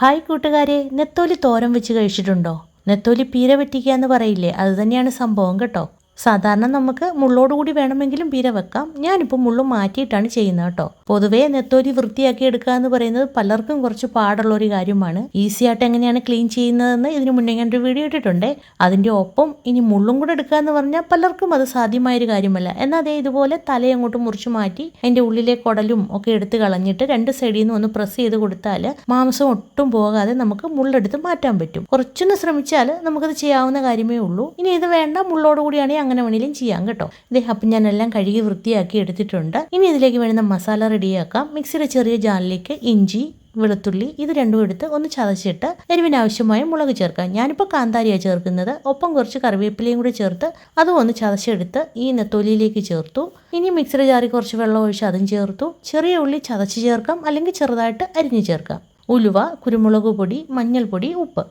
Hi കൂട്ടുകാരെ നെത്തോലി തോരം വെച്ച് കഴിച്ചിട്ടുണ്ടോ? നെത്തോലി പീര വെട്ടിക്കുക എന്ന് പറയില്ലേ? അത് തന്നെയാണ് സംഭവം കേട്ടോ. സാധാരണ നമുക്ക് മുള്ളോടുകൂടി വേണമെങ്കിലും പീര വെക്കാം. ഞാനിപ്പോൾ മുള്ളു മാറ്റിയിട്ടാണ് ചെയ്യുന്നത് കേട്ടോ. പൊതുവേ നെത്തോരി വൃത്തിയാക്കി എടുക്കുക എന്ന് പറയുന്നത് പലർക്കും കുറച്ച് പാടുള്ള ഒരു കാര്യമാണ്. ഈസി ആയിട്ട് എങ്ങനെയാണ് ക്ലീൻ ചെയ്യുന്നതെന്ന് ഇതിനു മുന്നേ ഞാൻ ഒരു വീഡിയോ ഇട്ടിട്ടുണ്ട്. അതിന്റെ ഒപ്പം ഇനി മുള്ളും കൂടെ എടുക്കുക എന്ന് പറഞ്ഞാൽ പലർക്കും അത് സാധ്യമായൊരു കാര്യമല്ല. എന്നാൽ അതേ ഇതുപോലെ തലയങ്ങോട്ട് മുറിച്ച് മാറ്റി അതിന്റെ ഉള്ളിലെ കുടലും ഒക്കെ എടുത്ത് കളഞ്ഞിട്ട് രണ്ട് സൈഡിൽ നിന്ന് ഒന്ന് പ്രസ് ചെയ്ത് കൊടുത്താൽ മാംസം ഒട്ടും പോകാതെ നമുക്ക് മുള്ളെടുത്ത് മാറ്റാൻ പറ്റും. കുറച്ചൊന്ന് ശ്രമിച്ചാൽ നമുക്കത് ചെയ്യാവുന്ന കാര്യമേ ഉള്ളൂ. ഇനി ഇത് വേണ്ട. മുള്ളോട് കൂടിയാണെങ്കിൽ അങ്ങനെ വേണേലും ചെയ്യാം കേട്ടോ. ഇതേ അപ്പം ഞാൻ എല്ലാം കഴുകി വൃത്തിയാക്കി എടുത്തിട്ടുണ്ട്. ഇനി ഇതിലേക്ക് വേണ്ട മസാല റെഡിയാക്കാം. മിക്സിയുടെ ചെറിയ ജാറിലേക്ക് ഇഞ്ചി വെളുത്തുള്ളി ഇത് രണ്ടും എടുത്ത് ഒന്ന് ചതച്ചിട്ട് എരിവിന് ആവശ്യമായ മുളക് ചേർക്കാം. ഞാനിപ്പോൾ കാന്താരിയാണ് ചേർക്കുന്നത്. ഒപ്പം കുറച്ച് കറിവേപ്പിലയും കൂടി ചേർത്ത് അതും ഒന്ന് ചതച്ചെടുത്ത് ഈ നെത്തോലിയിലേക്ക് ചേർത്തു. ഇനി മിക്സർ ജാറിൽ കുറച്ച് വെള്ളം ഒഴിച്ച് അതും ചേർത്തു. ചെറിയ ഉള്ളി ചതച്ച് ചേർക്കാം. അല്ലെങ്കിൽ ചെറുതായിട്ട് അരിഞ്ഞ് ചേർക്കാം. ഉലുവ കുരുമുളക് പൊടി മഞ്ഞൾപ്പൊടി ഉപ്പ്.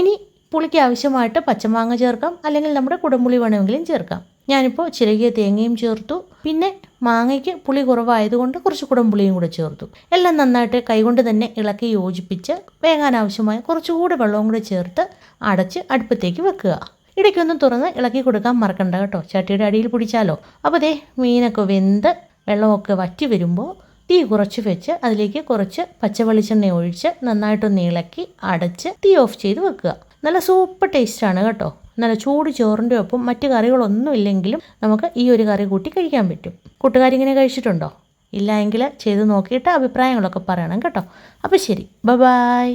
ഇനി പുളിക്ക് ആവശ്യമായിട്ട് പച്ചമാങ്ങ ചേർക്കാം. അല്ലെങ്കിൽ നമ്മുടെ കുടംപുളി വേണമെങ്കിലും ചേർക്കാം. ഞാനിപ്പോൾ ചിരകിയ തേങ്ങയും ചേർത്തു. പിന്നെ മാങ്ങയ്ക്ക് പുളി കുറവായതുകൊണ്ട് കുറച്ച് കുടംപുളിയും കൂടെ ചേർത്തു. എല്ലാം നന്നായിട്ട് കൈകൊണ്ട് തന്നെ ഇളക്കി യോജിപ്പിച്ച് വേകാൻ ആവശ്യമായ കുറച്ചുകൂടി വെള്ളവും കൂടെ ചേർത്ത് അടച്ച് അടുപ്പത്തേക്ക് വെക്കുക. ഇടയ്ക്കൊന്നും തുറന്ന് ഇളക്കി കൊടുക്കാൻ മറക്കണ്ട കേട്ടോ. ചട്ടിയുടെ അടിയിൽ പിടിച്ചാലോ? അപ്പോൾ ദേ മീനൊക്കെ വെന്ത് വെള്ളമൊക്കെ വറ്റി വരുമ്പോൾ തീ കുറച്ച് വെച്ച് അതിലേക്ക് കുറച്ച് പച്ചവെളിച്ചെണ്ണ ഒഴിച്ച് നന്നായിട്ടൊന്ന് ഇളക്കി അടച്ച് തീ ഓഫ് ചെയ്ത് വെക്കുക. നല്ല സൂപ്പർ ടേസ്റ്റാണ് കേട്ടോ. നല്ല ചൂട് ചോറിന്റെ ഒപ്പം മറ്റ് കറികളൊന്നും ഇല്ലെങ്കിലും നമുക്ക് ഈ ഒരു കറി കൂട്ടി കഴിക്കാൻ പറ്റും. കൂട്ടുകാരിങ്ങനെ കഴിച്ചിട്ടുണ്ടോ? ഇല്ല എങ്കിൽ ചെയ്ത് നോക്കിയിട്ട് അഭിപ്രായങ്ങളൊക്കെ പറയണം കേട്ടോ. അപ്പോൾ ശരി. ബ ബായ്